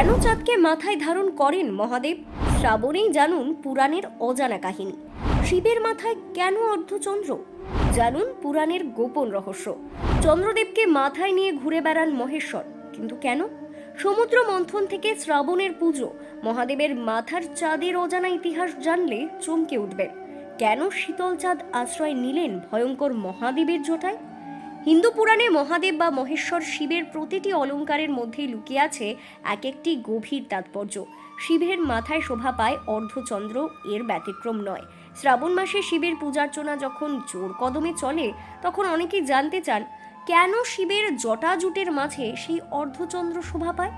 কেন চাঁদকে মাথায় ধারণ করেন মহাদেব? শ্রাবণেই জানুন পুরাণের অজানা কাহিনী। শিবের মাথায় কেন অর্ধচন্দ্র? জানুন পুরাণের গোপন রহস্য। চন্দ্রদেবকে মাথায় নিয়ে ঘুরে বেড়ান মহেশ্বর। কিন্তু কেন? সমুদ্র মন্থন থেকে শ্রাবণের পুজো। মহাদেবের মাথার চাঁদের অজানা ইতিহাস জানলে চমকে উঠবেন। কেন শীতল চাঁদ আশ্রয় নিলেন ভয়ঙ্কর মহাদেবের জোটায়? হিন্দু পুরাণে মহাদেব বা মহেশ্বর শিবের প্রতিটি অলঙ্কারের মধ্যেই লুকিয়ে আছে এক একটি গভীর তাৎপর্য। শিবের মাথায় শোভা পায় অর্ধচন্দ্র, এর ব্যতিক্রম নয়। শ্রাবণ মাসে শিবের পূজার্চনা যখন জোর কদমে চলে, তখন অনেকেই জানতে চান, কেন শিবের জটাজুটের মাঝে সেই অর্ধচন্দ্র শোভা পায়?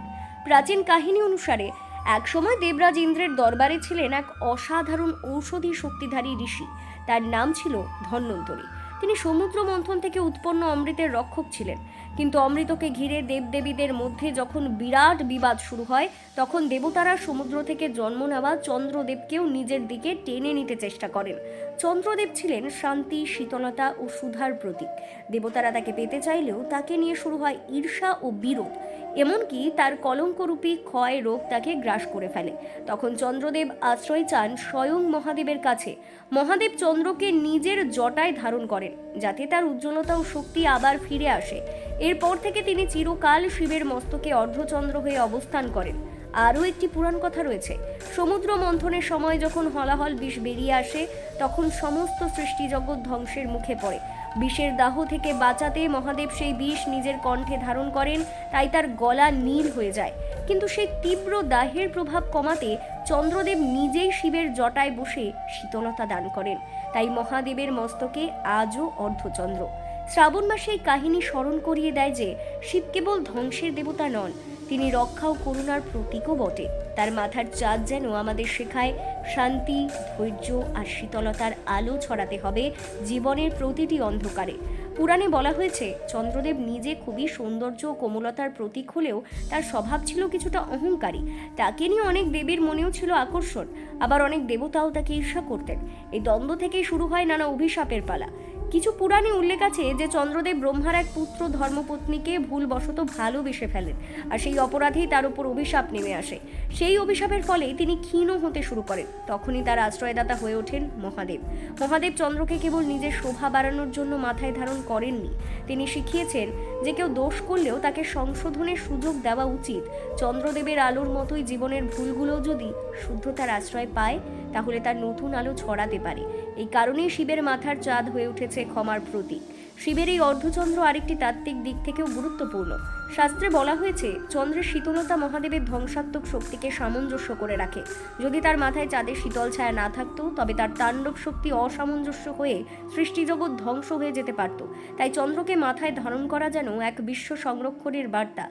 প্রাচীন কাহিনী অনুসারে একসময় দেবরাজ ইন্দ্রের দরবারে ছিলেন এক অসাধারণ ঔষধি শক্তিধারী ঋষি। তার নাম ছিল ধন্বন্তরী। তিনি সমুদ্র মন্থন থেকে উৎপন্ন অমৃতের রক্ষক ছিলেন। কিন্তু অমৃতকে ঘিরে দেবদেবীদের মধ্যে যখন বিরাট বিবাদ শুরু হয়, তখন দেবতারা সমুদ্র থেকে জন্ম নেওয়া চন্দ্রদেবকেও নিজের দিকে টেনে নিতে চেষ্টা করেন। চন্দ্রদেব ছিলেন শান্তি, শীতলতা ও সুধার প্রতীক। দেবতারা তাকে পেতে চাইলেও তাকে নিয়ে শুরু হয় ঈর্ষা ও বিরোধ। এমনকি তার কলঙ্করূপী ক্ষয় রোগ তাকে গ্রাস করে ফেলে। তখন চন্দ্রদেব আশ্রয় চান স্বয়ং মহাদেবের কাছে। মহাদেব চন্দ্রকে নিজের জটায় ধারণ করেন, যাতে তার উজ্জ্বলতা ও শক্তি আবার ফিরে আসে। এরপর থেকে তিনি চিরকাল শিবের মস্তকে অর্ধচন্দ্র হয়ে অবস্থান করেন। আরও একটি পুরাণ কথা রয়েছে। সমুদ্র মন্থনের সময় যখন হলাহল বিষ বেরিয়ে আসে, তখন সমস্ত সৃষ্টি জগৎ ধ্বংসের মুখে পড়ে। বিষের দাহ থেকে বাঁচাতে মহাদেব সেই বিষ নিজের কণ্ঠে ধারণ করেন, তাই তার গলা নীল হয়ে যায়। কিন্তু সেই তীব্র দাহের প্রভাব কমাতে চন্দ্রদেব নিজেই শিবের জটায় বসে শীতলতা দান করেন। তাই মহাদেবের মস্তকে আজও অর্ধচন্দ্র। শ্রাবণ মাসে এই কাহিনী স্মরণ করিয়ে দেয় যে, শিব কেবল ধ্বংসের দেবতা নন তিনি রক্ষা ও করুণার প্রতীকও বটে। তার মাথার চাঁদ যেন আমাদের শেখায় শান্তি, ধৈর্য আর শীতলতার আলো ছড়াতে হবে জীবনের প্রতিটি অন্ধকারে। পুরাণে বলা হয়েছে, চন্দ্রদেব নিজে খুবই সৌন্দর্য ও কোমলতার প্রতীক হলেও তার স্বভাব ছিল কিছুটা অহংকারী। তাকে নিয়ে অনেক দেবীর মনেও ছিল আকর্ষণ। আবার অনেক দেবতাও তাকে ঈর্ষা করতেন। এই দ্বন্দ্ব থেকেই শুরু হয় নানা অভিশাপের পালা। কিছু পুরাণে উল্লেখ আছে যে চন্দ্রদেব ব্রহ্মার এক পুত্র ধর্মপত্নীকে ভুলবশত ভালোবেসে ফেলেন, আর সেই অপরাধেই তার উপর অভিশাপ নেমে আসে। সেই অভিশাপের ফলে তিনি ক্ষীণ হতে শুরু করেন। তখনই তার আশ্রয়দাতা হয়ে ওঠেন মহাদেব। মহাদেব চন্দ্রকে কেবল নিজের শোভা বাড়ানোর জন্য মাথায় ধারণ করেননি। তিনি শিখিয়েছেন যে কেউ দোষ করলেও তাকে সংশোধনের সুযোগ দেওয়া উচিত। চন্দ্রদেবের আলোর মতোই জীবনের ভুলগুলো যদি শুদ্ধতার আশ্রয় পায় তাহলে তার নতুন আলো ছড়াতে পারে। এই কারণেই শিবের মাথার চাঁদ হয়ে উঠেছে ক্ষমার প্রতীক। শিবের এই অর্ধচন্দ্র আরেকটি তাত্ত্বিক দিক থেকেও গুরুত্বপূর্ণ। শাস্ত্রে বলা হয়েছে, চন্দ্রের শীতলতা মহাদেবের ধ্বংসাত্মক শক্তিকে সামঞ্জস্য করে রাখে। যদি তার মাথায় চাঁদের শীতল ছায়া না থাকতো, তবে তার তাণ্ডব শক্তি অসামঞ্জস্য হয়ে সৃষ্টিজগৎ ধ্বংস হয়ে যেতে পারত। তাই চন্দ্রকে মাথায় ধারণ করা যেন এক বিশ্ব সংরক্ষণের বার্তা।